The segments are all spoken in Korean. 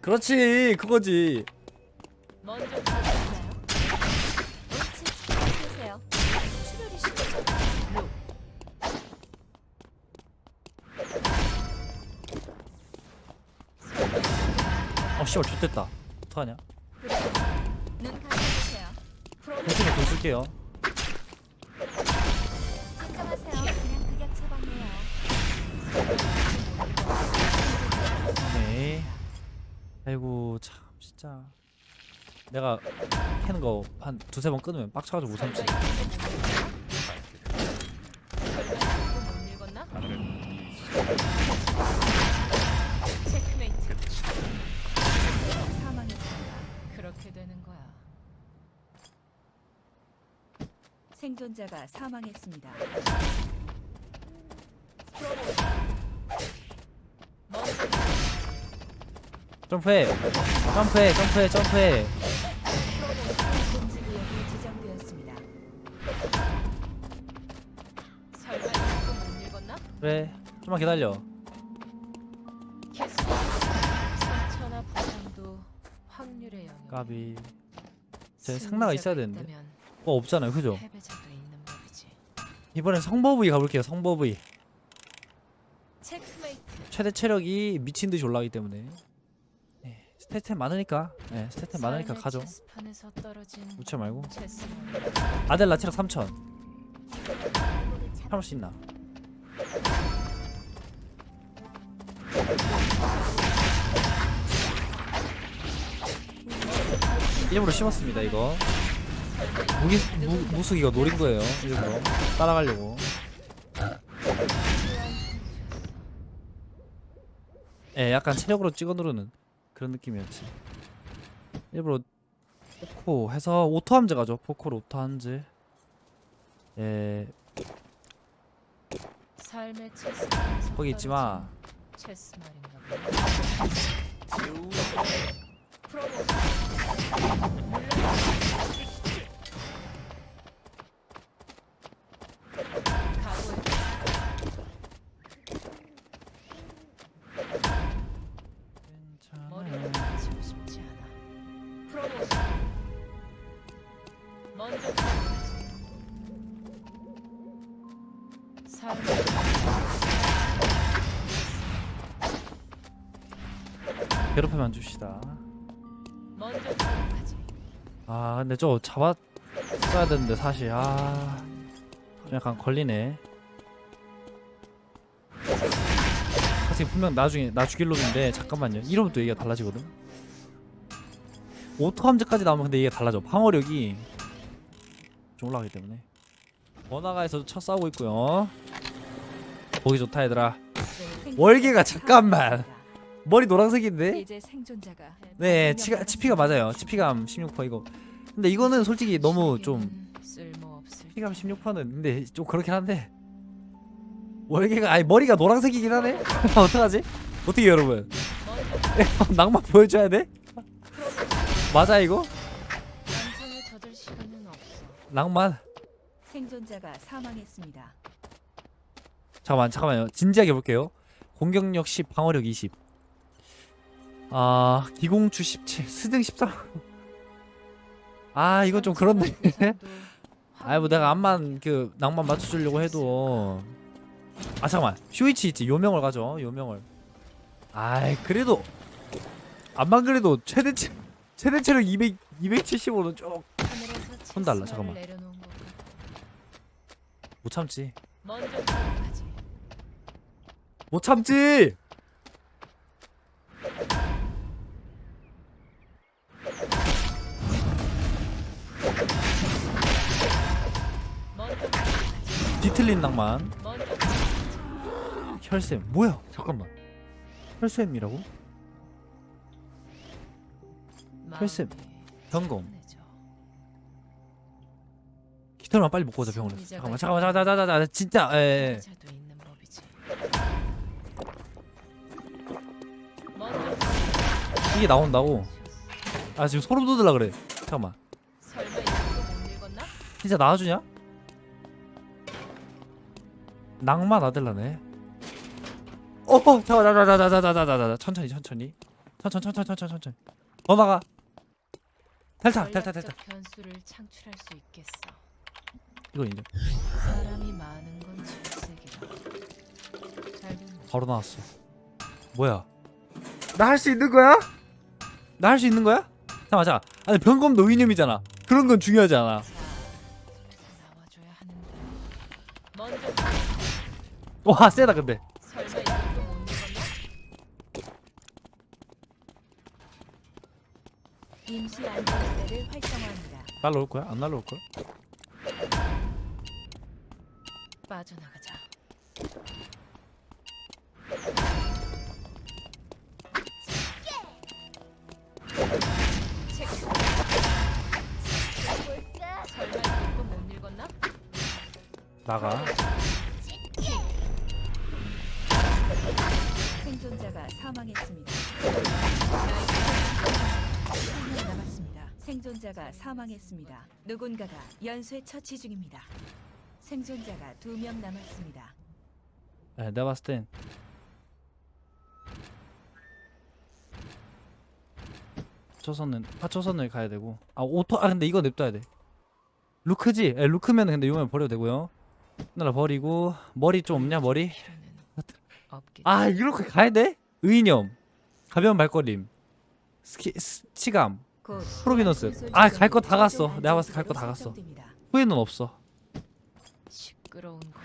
그렇지 그거지 먼저? 옳지. 출혈이 심해서. 어 씨발 좋됐다 어떡하냐 눈 감아주세요. 프로 대신에 돈 쓸게요 걱정하세요. 그냥 극약 처방이에요. 아이고 참 진짜 내가 캐는 거 한 두세 번 끊으면 빡쳐가지고 못 참지. 생존자가 사망했습니다. 점프해 점프해 점프해 점프해? 그래 좀만 기다려. 까비 제 상나가 있어야 되는데 어 없잖아요 그죠. 이번엔 성버브이 가볼게요 성버브이 체크메이트. 최대 체력이 미친듯이 올라가기 때문에 네, 스태트 많으니까 네, 스태트 많으니까 삶의 가죠. 우체 말고. 아델라 체력 3000 참을 수 있나? 일부러 심었습니다 이거. 무기 무, 무숙 이거 노린 거예요 일부러. 따라가려고. 예 약간 체력으로 찍어 누르는 그런 느낌이었지. 일부러 포코 해서 오토 함즈 가죠. 포코로 오토 함즈 예. 거기 있지 마 괴롭히면 안 줍시다. 먼저. 아 근데 저 잡았어야 되는데 사실. 아 약간 걸리네. 사실 분명 나중에 나 죽일 놈인데 잠깐만요. 이러면 또 얘기가 달라지거든? 오토 함즈까지 나오면 근데 얘기가 달라져. 방어력이 좀 올라가기 때문에. 번화가에서도 쳐 싸우고 있고요 보기 좋다 얘들아 월계가 잠깐만. 머리 노란색인데 이제 생존자가 네 다섯 치가, 명 치피가 맞아요. 치피감 16% 이거 근데 이거는 솔직히 너무 좀 쓸모없을 피감 16%는 근데 좀 그렇긴 한데 월계가 아니 머리가 노란색이긴 하네 어떡하지? 어떻게 여러분 낭만 보여줘야 돼? 맞아 이거? 낭만 생존자가 사망했습니다. 잠깐만 잠깐만요. 진지하게 볼게요. 공격력 10 방어력 20아 기공추 17 스등 13아 이건 좀 그런데. 아이 뭐 내가 암만 그 낭만 맞춰주려고 해도. 아 잠깐만. 쇼이치 있지? 요명을 가죠 요명을. 아이 그래도 암만 그래도 최대 체 최대 체력 200 275는 좀못손 달라, 잠깐만. 참지. 먼저 들어가지. 못 참지. 뒤틀린 낭만. 혈샘 뭐야 잠깐만 혈샘이라고 혈샘, 경검. 기타만 빨리 먹고 오자 병원에 잠깐만 잠깐만 잠깐만 잠깐만 진짜 예, 예. 이게 나온다고? 아 지금 소름 돋으려 그래. 잠깐만? 진짜 나와주냐? 낭만 아델라네. 어, 자자자자자자자자자 천천히 천천히. 천천히 천천히 천천히 천천히 넘어가. 탈타 탈타 탈타 전략적 변수를 창출할 수 있겠어. 이거 인정. 사람이 많은 건 질색이다. 바로 나왔어. 뭐야? 나 할 수 있는 거야? 나 할 수 있는 거야? 잠깐만 잠깐 아니 병검도 의념이잖아 그런 건 중요하지 않아 와 세다 근데. 날라올 거야? 안 날라올 거야? 빠져나가자. 나가 생존자가 사망했습니다. 1명 남았습니다. 생존자가 사망했습니다. 누군가가 연쇄 처치 중입니다. 생존자가 두 명 남았습니다. 네, 내가 봤을 땐 파초선은 파초선을 가야 되고 아 오토 아 근데 이거 냅둬야 돼 루크지? 예, 루크면 근데 이거면 버려도 되고요 나라 버리고 머리 좀 없냐 머리? 아 이렇게 가야 돼? 의념 가벼운 발걸림 스키 스, 치감 곧 프로비너스 아 갈 거 다 갔어 내가 봤을 때 갈 거 다 갔어. 후회는 없어 시끄러운 거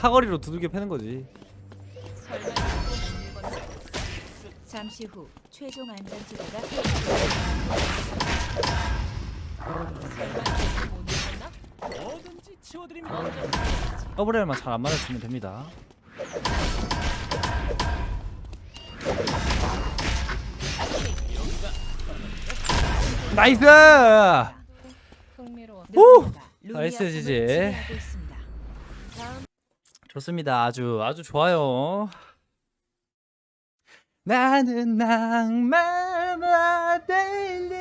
사거리로 두들겨 패는 거지? 잠시 후 최종 안전지대가 더블엘만 잘 안 맞았으면 됩니다 나이스 흥미로워. 누군가가 나이스, 지지. 섬을 지배하고 있습니다. 다음 좋습니다. 아주 아주 좋아요. 나는 낭만과 달리